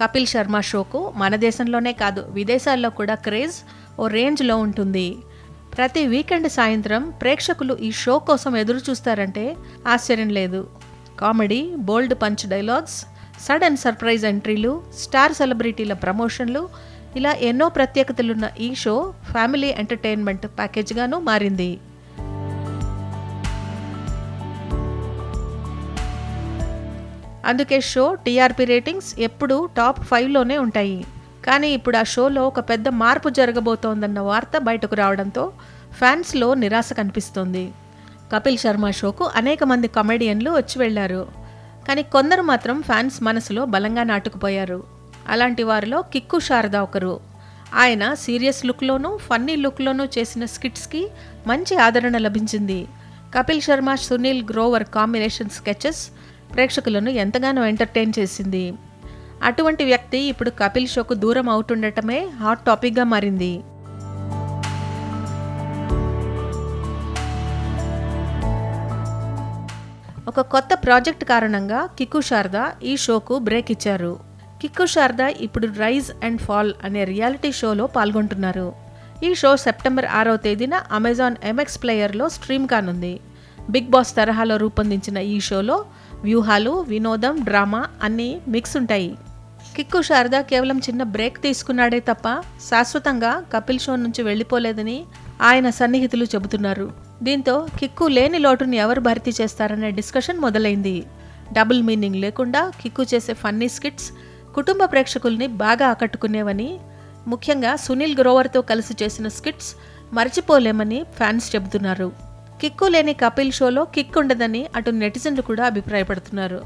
కపిల్ శర్మ షోకు మన దేశంలోనే కాదు విదేశాల్లో కూడా క్రేజ్ ఓ రేంజ్లో ఉంటుంది. ప్రతి వీకెండ్ సాయంత్రం ప్రేక్షకులు ఈ షో కోసం ఎదురు చూస్తారంటే ఆశ్చర్యం లేదు. Comedy bold punch dialogues sudden surprise ఎంట్రీలు స్టార్ సెలబ్రిటీల ప్రమోషన్లు ఇలా ఎన్నో ప్రత్యేకతలున్న ఈ షో ఫ్యామిలీ ఎంటర్టైన్మెంట్ ప్యాకేజ్గాను మారింది. అందుకే షో టీఆర్పీ రేటింగ్స్ ఎప్పుడూ టాప్ ఫైవ్లోనే ఉంటాయి. కానీ ఇప్పుడు ఆ షోలో ఒక పెద్ద మార్పు జరగబోతోందన్న వార్త బయటకు రావడంతో ఫ్యాన్స్లో నిరాశ కనిపిస్తోంది. కపిల్ శర్మ షోకు అనేక మంది కమెడియన్లు వచ్చి వెళ్ళారు కానీ కొందరు మాత్రం ఫ్యాన్స్ మనసులో బలంగా నాటుకుపోయారు. అలాంటి వారిలో కిక్కు శారద ఒకరు. ఆయన సీరియస్ లుక్లోనూ ఫన్నీ లుక్లోనూ చేసిన స్కిట్స్కి మంచి ఆదరణ లభించింది. కపిల్ శర్మ సునీల్ గ్రోవర్ కాంబినేషన్ స్కెచెస్ ప్రేక్షకులను ఎంతగానో ఎంటర్టైన్ చేసింది. అటువంటి వ్యక్తి ఇప్పుడు కపిల్ షోకు దూరం అవుతుండటమే హాట్ టాపిక్గా మారింది. ఒక కొత్త ప్రాజెక్ట్ కారణంగా కిక్కు శారద ఈ షోకు బ్రేక్ ఇచ్చారు. కిక్కు శారద ఇప్పుడు రైజ్ అండ్ ఫాల్ అనే రియాలిటీ షోలో పాల్గొంటున్నారు. ఈ షో సెప్టెంబర్ ఆరవ తేదీన అమెజాన్ ఎంఎక్స్ ప్లేయర్లో స్ట్రీమ్ కానుంది. బిగ్ బాస్ తరహాలో రూపొందించిన ఈ షోలో వ్యూహాలు వినోదం డ్రామా అన్నీ మిక్స్ ఉంటాయి. కిక్కు శారదా కేవలం చిన్న బ్రేక్ తీసుకున్నాడే తప్ప శాశ్వతంగా కపిల్ షో నుంచి వెళ్ళిపోలేదని ఆయన సన్నిహితులు చెబుతున్నారు. దీంతో కిక్కు లేని లోటుని ఎవరు భర్తీ చేస్తారనే డిస్కషన్ మొదలైంది. డబుల్ మీనింగ్ లేకుండా కిక్కు చేసే ఫన్నీ స్కిట్స్ కుటుంబ ప్రేక్షకుల్ని బాగా ఆకట్టుకునేవని ముఖ్యంగా సునీల్ గ్రోవర్తో కలిసి చేసిన స్కిట్స్ మర్చిపోలేమని ఫ్యాన్స్ చెబుతున్నారు. కిక్కు లేని కపిల్ షోలో కిక్ ఉండదని అటు నెటిజన్లు కూడా అభిప్రాయపడుతున్నారు.